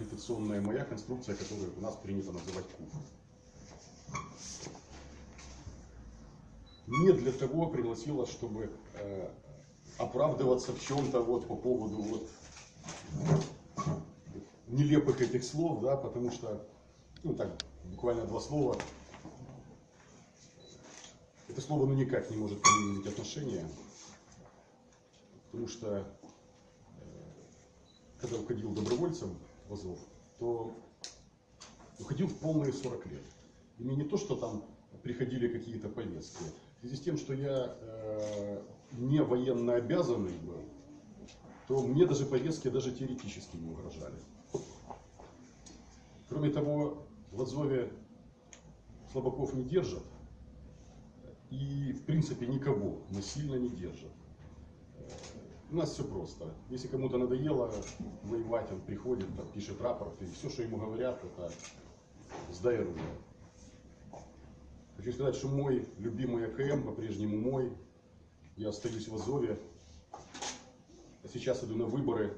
агитационная моя конструкция, которую у нас принято называть КУФ. Не для того пригласила, чтобы э, оправдываться в чем-то вот по поводу вот нелепых этих слов, да, потому что, ну так, буквально два слова. Это слово ну никак не может иметь отношения, потому что э, когда уходил добровольцем в Азов, то уходил в полные 40 лет. И не то, что там приходили какие-то повестки. В связи с тем, что я э, не военно обязанный был, то мне даже повестки даже теоретически не угрожали. Кроме того, в Азове слабаков не держат. И, в принципе, никого насильно не держат. У нас все просто. Если кому-то надоело воевать, он приходит, там, пишет рапорт, и все, что ему говорят, это сдай оружие. Хочу сказать, что мой любимый АКМ по-прежнему мой. Я остаюсь в Азове. А Сейчас иду на выборы,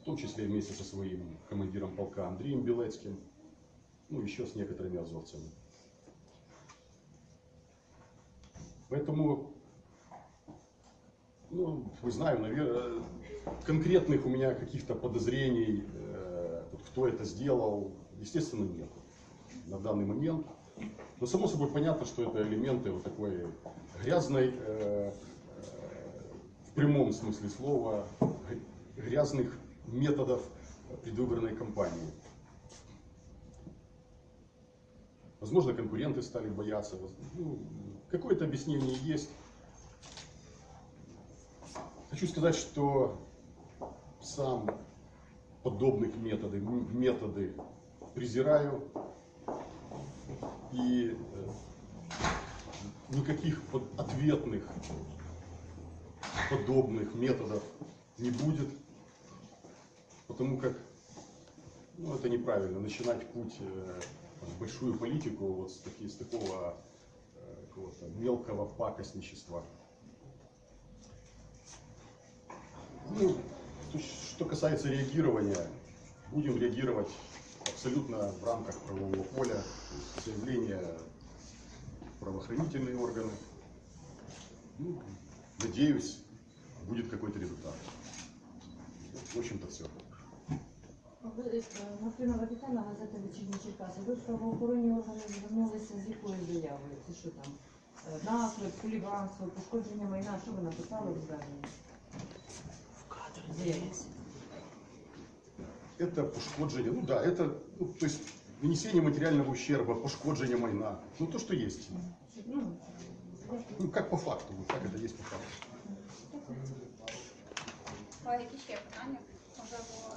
в том числе вместе со своим командиром полка Андреем Белецким, ну еще с некоторыми азовцами. Поэтому, ну, не знаю, наверное, конкретных у меня каких-то подозрений, э, вот кто это сделал, естественно, нет на данный момент. Но само собой понятно, что это элементы вот такой грязной, э, э, в прямом смысле слова, грязных методов предвыборной кампании. Возможно, конкуренты стали бояться. ну, какое-то объяснение есть. Хочу сказать, что сам подобных методы, методы презираю. И э, никаких ответных подобных методов не будет, потому как ну, это неправильно начинать путь э, в большую политику вот с, таки- с такого э, мелкого пакостничества. Ну, то, что касается реагирования, будем реагировать абсолютно в рамках правового поля, то есть заявления в правоохранительные органы. Ну, надеюсь, будет какой-то результат. В общем-то, все. Ви, е, Мартина Вакітана, газета «Вечірні Черкаси». Ви в правоохоронні органи звернулися з якою заявою? Це що там? Е, Наклеп, хуліганство, пошкодження майна. Що ви написали в зверненні? Заяві. Это пошкоджение, ну да, это, ну, то есть нанесение материального ущерба, пошкоджение майна. Ну то, что есть. Ну, Ну как по факту, вот как это есть по факту. А які ще питання? Можливо,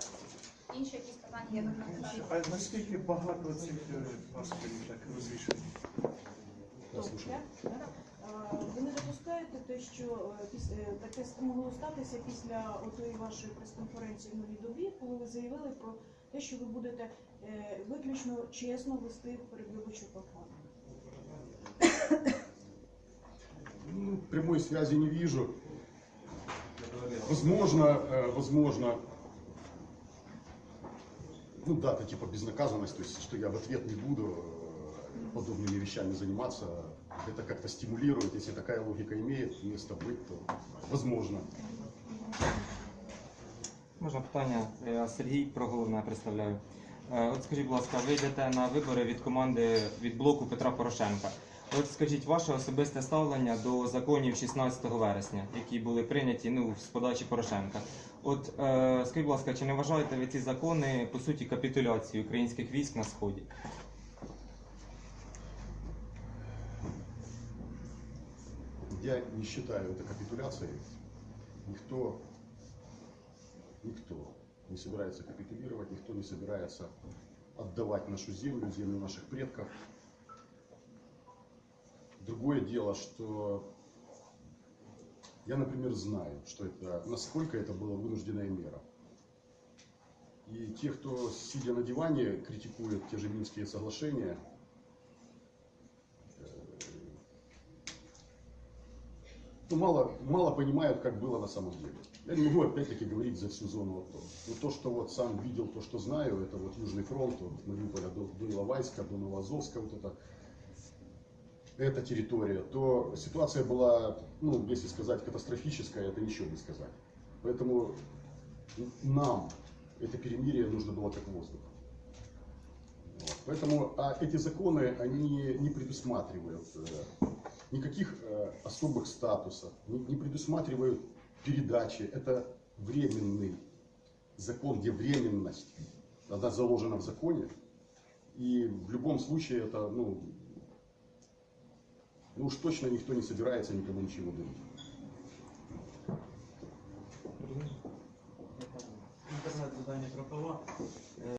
інші якісь питання є до кандидатів? А наскільки багато цих е, паспортів так розвішено? Я слушаю. А, Ви не допускаєте те, що е, піс- е, таке могло статися після отої вашої прес-конференції в новій добі, коли ви заявили про те, що ви будете е, виключно чесно вести передвиборчу програму? Ну, прямой связи не вижу. Возможно, э, возможно, ну да, это типа безнаказанность, то есть, что я в ответ не буду э, подобными вещами заниматься. Это как-то стимулирует, если такая логика имеет место быть, то возможно. Можна питання? Я Сергій про головне представляю. Е, От скажіть, будь ласка, ви йдете на вибори від команди від блоку Петра Порошенка. От скажіть ваше особисте ставлення до законів 16 вересня, які були прийняті ну, з подачі Порошенка. От е, скажіть, будь ласка, чи не вважаєте ви ці закони по суті капітуляцією українських військ на сході? Я не считаю это капитуляцией. Никто, никто не собирается капитулировать, никто не собирается отдавать нашу землю, землю наших предков. Другое дело, что я, например, знаю, что это, насколько это была вынужденная мера. И те, кто, сидя на диване, критикует те же Минские соглашения, ну, мало, мало понимают, как было на самом деле. Я не могу опять-таки говорить за всю зону АТО. Но то, что вот сам видел, то, что знаю, это вот Южный фронт, вот от Мариуполя до, до Иловайска, до Новоазовска, вот это, эта территория, то ситуация была, ну, если сказать, катастрофическая, это ничего не сказать. Поэтому нам это перемирие нужно было как воздух. Вот. Поэтому а эти законы, они не предусматривают э, никаких э, особых статусов, не, не предусматривают передачи. Это временный закон, где временность, она заложена в законе. И в любом случае это, ну, ну уж точно никто не собирается никому ничего дарить. Інтернет-видання Тропова